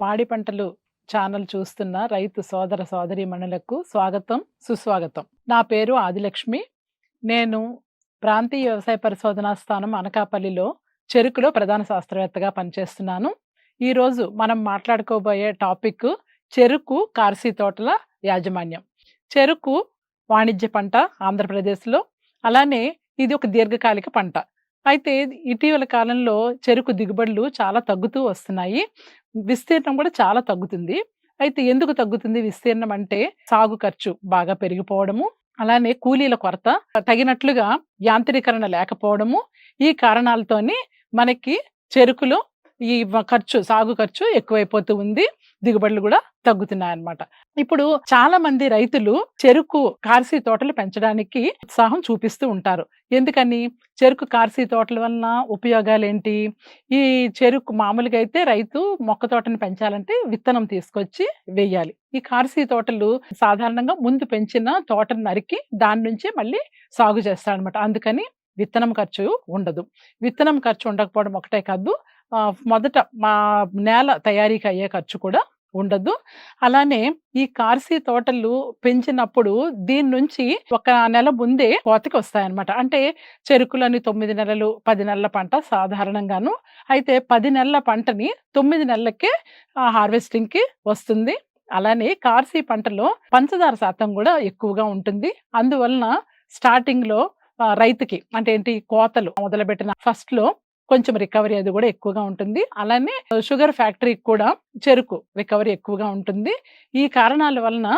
పాడి పంటలు ఛానల్ చూస్తున్న రైతు సోదర సోదరీమణులకు స్వాగతం సుస్వాగతం. నా పేరు ఆదిలక్ష్మి. నేను ప్రాంతీయ వ్యవసాయ పరిశోధనా స్థానం అనకాపల్లిలో చెరుకులో ప్రధాన శాస్త్రవేత్తగా పనిచేస్తున్నాను. ఈరోజు మనం మాట్లాడుకోబోయే టాపిక్ చెరుకు కార్సీ తోటల యాజమాన్యం. చెరుకు వాణిజ్య పంట ఆంధ్రప్రదేశ్లో అలానే ఇది ఒక దీర్ఘకాలిక పంట. అయితే ఇటీవల కాలంలో చెరుకు దిగుబడులు చాలా తగ్గుతూ వస్తున్నాయి. విస్తీర్ణం కూడా చాలా తగ్గుతుంది. అయితే ఎందుకు తగ్గుతుంది విస్తీర్ణం అంటే సాగు ఖర్చు బాగా పెరిగిపోవడము అలానే కూలీల కొరత తగినట్లుగా యాంత్రీకరణ లేకపోవడము ఈ కారణాలతోని మనకి చెరుకులో ఈ ఖర్చు సాగు ఖర్చు ఎక్కువైపోతూ ఉంది. దిగుబడులు కూడా తగ్గుతున్నాయి అన్నమాట ఇప్పుడు చాలా మంది రైతులు చెరుకు కార్సీ తోటలు పెంచడానికి ఉత్సాహం చూపిస్తూ ఉంటారు. ఎందుకని? చెరుకు కార్సీ తోటల వలన ఉపయోగాలు ఏంటి ఈ చెరుకు మామూలుగా అయితే రైతు మొక్క తోటను పెంచాలంటే విత్తనం తీసుకొచ్చి వేయాలి. ఈ కార్సీ తోటలు సాధారణంగా ముందు పెంచిన తోటను నరికి దాని నుంచి మళ్ళీ సాగు చేస్తారనమాట అందుకని విత్తనం ఖర్చు ఉండదు. విత్తనం ఖర్చు ఉండకపోవడం ఒకటే కాదు మొదట మా నేల తయారీకి అయ్యే ఖర్చు కూడా ఉండదు. అలానే ఈ కార్సీ తోటలు పెంచినప్పుడు దీని నుంచి ఒక నెల ముందే కోతకి వస్తాయన్నమాట. అంటే చెరుకులని తొమ్మిది నెలలు పది నెలల పంట సాధారణంగాను. అయితే పది నెలల పంటని తొమ్మిది నెలలకే హార్వెస్టింగ్కి వస్తుంది. అలానే కార్సీ పంటలో పంచదార శాతం కూడా ఎక్కువగా ఉంటుంది. అందువలన స్టార్టింగ్లో రైతుకి అంటే ఏంటి కోతలు మొదలుపెట్టిన ఫస్ట్లో కొంచెం రికవరీ అది కూడా ఎక్కువగా ఉంటుంది. అలానే షుగర్ ఫ్యాక్టరీకి కూడా చెరుకు రికవరీ ఎక్కువగా ఉంటుంది. ఈ కారణాల వలన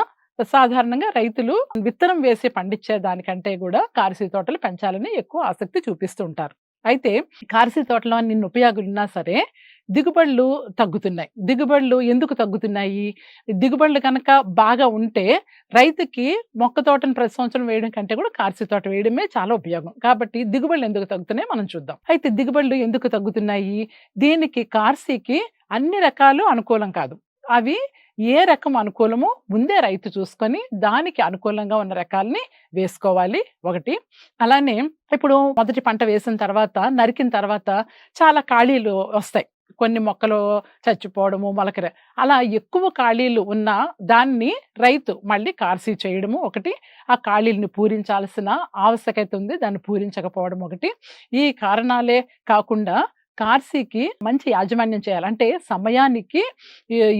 సాధారణంగా రైతులు విత్తనం వేసి పండించే దానికంటే కూడా కారసీ తోటలు పెంచాలని ఎక్కువ ఆసక్తి చూపిస్తుంటారు. అయితే కారసీ తోటలో నిన్న ఉపయోగాలు ఉన్నా సరే దిగుబడులు తగ్గుతున్నాయి. దిగుబడులు ఎందుకు తగ్గుతున్నాయి? దిగుబడులు కనుక బాగా ఉంటే రైతుకి మొక్క తోటను ప్రతి సంవత్సరం వేయడం కంటే కూడా కార్సీ తోట వేయడమే చాలా ఉపయోగం. కాబట్టి దిగుబడులు ఎందుకు తగ్గుతున్నాయి మనం చూద్దాం. అయితే దిగుబడులు ఎందుకు తగ్గుతున్నాయి? దీనికి కార్సీకి అన్ని రకాలు అనుకూలం కాదు. అవి ఏ రకం అనుకూలమో ముందే రైతు చూసుకొని దానికి అనుకూలంగా ఉన్న రకాలని వేసుకోవాలి. ఒకటి. అలానే ఇప్పుడు మొదటి పంట వేసిన తర్వాత నరికిన తర్వాత చాలా ఖాళీలు వస్తాయి. కొన్ని మొక్కలు చచ్చిపోవడము మొలకర. అలా ఎక్కువ ఖాళీలు ఉన్న దాన్ని రైతు మళ్ళీ కార్సీ చేయడము ఒకటి. ఆ ఖాళీలను పూరించాల్సిన ఆవశ్యకత ఉంది. దాన్ని పూరించకపోవడం ఒకటి. ఈ కారణాలే కాకుండా కార్సీకి మంచి యాజమాన్యం చేయాలంటే సమయానికి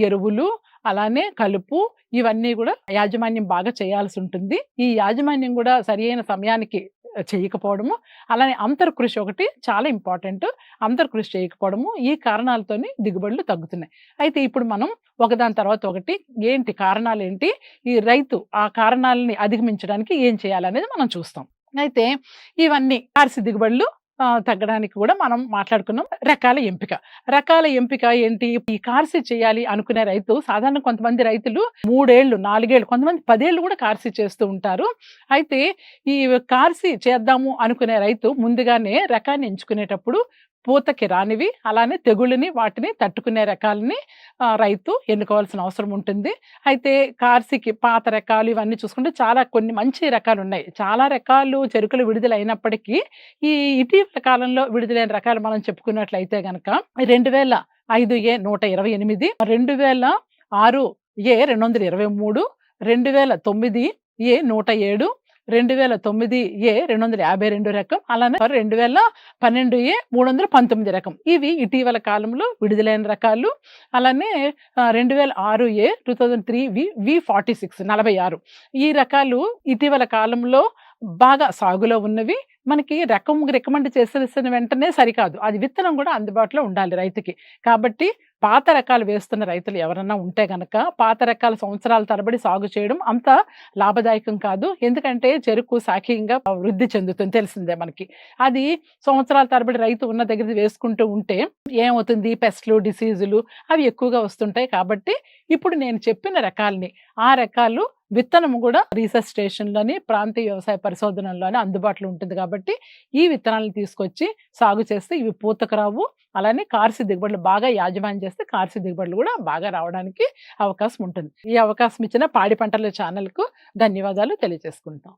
ఎరువులు అలానే కలుపు ఇవన్నీ కూడా యాజమాన్యం బాగా చేయాల్సి ఉంటుంది. ఈ యాజమాన్యం కూడా సరి సమయానికి చేయకపోవడము. అలానే అంతర్కృషి ఒకటి చాలా ఇంపార్టెంట్. అంతర్కృషి చేయకపోవడము ఈ కారణాలతోనే దిగుబడులు తగ్గుతున్నాయి. అయితే ఇప్పుడు మనం ఒకదాని తర్వాత ఒకటి ఏంటి కారణాలు ఏంటి ఈ రైతు ఆ కారణాలని అధిగమించడానికి ఏం చేయాలనేది మనం చూస్తాం. అయితే ఇవన్నీ కార్సి దిగుబడులు తగ్గడానికి కూడా మనం మాట్లాడుకున్నాం రకాల ఎంపిక. రకాల ఎంపిక ఏంటి? ఈ కార్సి చేయాలి అనుకునే రైతు సాధారణ కొంతమంది రైతులు మూడేళ్ళు నాలుగేళ్ళు కొంతమంది పదేళ్ళు కూడా కార్సీ చేస్తూ ఉంటారు. అయితే ఈ కార్సీ చేద్దాము అనుకునే రైతు ముందుగానే రకాన్ని ఎంచుకునేటప్పుడు పూతకి రానివి అలానే తెగుళ్ళని వాటిని తట్టుకునే రకాలని రైతు ఎన్నుకోవాల్సిన అవసరం ఉంటుంది. అయితే కార్సికి పాత రకాలు ఇవన్నీ చూసుకుంటే చాలా కొన్ని మంచి రకాలు ఉన్నాయి చాలా రకాలు చెరుకులు విడుదలైనప్పటికీ ఈ ఇటీవల కాలంలో విడుదలైన రకాలు మనం చెప్పుకున్నట్లయితే కనుక రెండు వేల ఐదు ఏ నూట ఇరవై ఎనిమిది రెండు వేల ఆరు ఏ రెండు వందల ఇరవై మూడు రెండు వేల తొమ్మిది ఏ నూట ఏడు రెండు వేల తొమ్మిది ఏ రెండు వందల యాభై రెండు రకం అలానే రెండు వేల పన్నెండు ఏ మూడు వందల పంతొమ్మిది రకం. ఇవి ఇటీవల కాలంలో విడుదలైన రకాలు అలానే రెండు వేల ఆరు ఏ two thousand three V V forty six నలభై ఆరు. ఈ రకాలు ఇటీవల కాలంలో బాగా సాగులో ఉన్నవి. మనకి రకం రికమెండ్ చేసిన వెంటనే సరికాదు. అది విత్తనం కూడా అందుబాటులో ఉండాలి రైతుకి. కాబట్టి పాత రకాలు వేస్తున్న రైతులు ఎవరన్నా ఉంటే గనక పాత రకాల సంవత్సరాల తరబడి సాగు చేయడం అంత లాభదాయకం కాదు. ఎందుకంటే చెరుకు సాఖీయంగా వృద్ధి చెందుతుంది తెలిసిందే మనకి. అది సంవత్సరాల తరబడి రైతు ఉన్న దగ్గర వేసుకుంటూ ఉంటే ఏమవుతుంది? పెస్ట్లు డిసీజులు అవి ఎక్కువగా వస్తుంటాయి కాబట్టి ఇప్పుడు నేను చెప్పిన రకాలని ఆ రకాలు విత్తనం కూడా రీసెర్చ్ స్టేషన్లోని ప్రాంతీయ వ్యవసాయ పరిశోధనల్లోని అందుబాటులో ఉంటుంది కాబట్టి ఈ విత్తనాలను తీసుకొచ్చి సాగు చేస్తే ఇవి పూతకు రావు. అలానే కార్సి దిగుబడులు బాగా యాజమాన్యం చేస్తే కార్సి దిగుబడులు కూడా బాగా రావడానికి అవకాశం ఉంటుంది. ఈ అవకాశం ఇచ్చిన పాడి పంటల ఛానల్కు ధన్యవాదాలు తెలియజేసుకుంటాం